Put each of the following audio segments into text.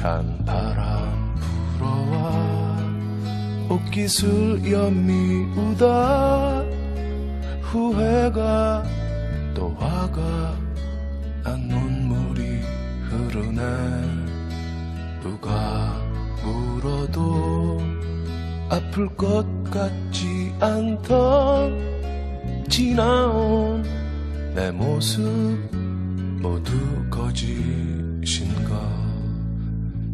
찬 바람 불어와 옷깃을 연미우다. 후회가 또 화가 난 눈물이 흐르네. 누가 물어도 아플 것 같지 않던 지나온 내 모습 모두 거짓인가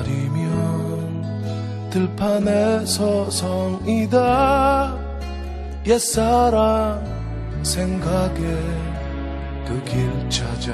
날이면 들판에 서 성이다. 옛사랑 생각에 그 길 찾아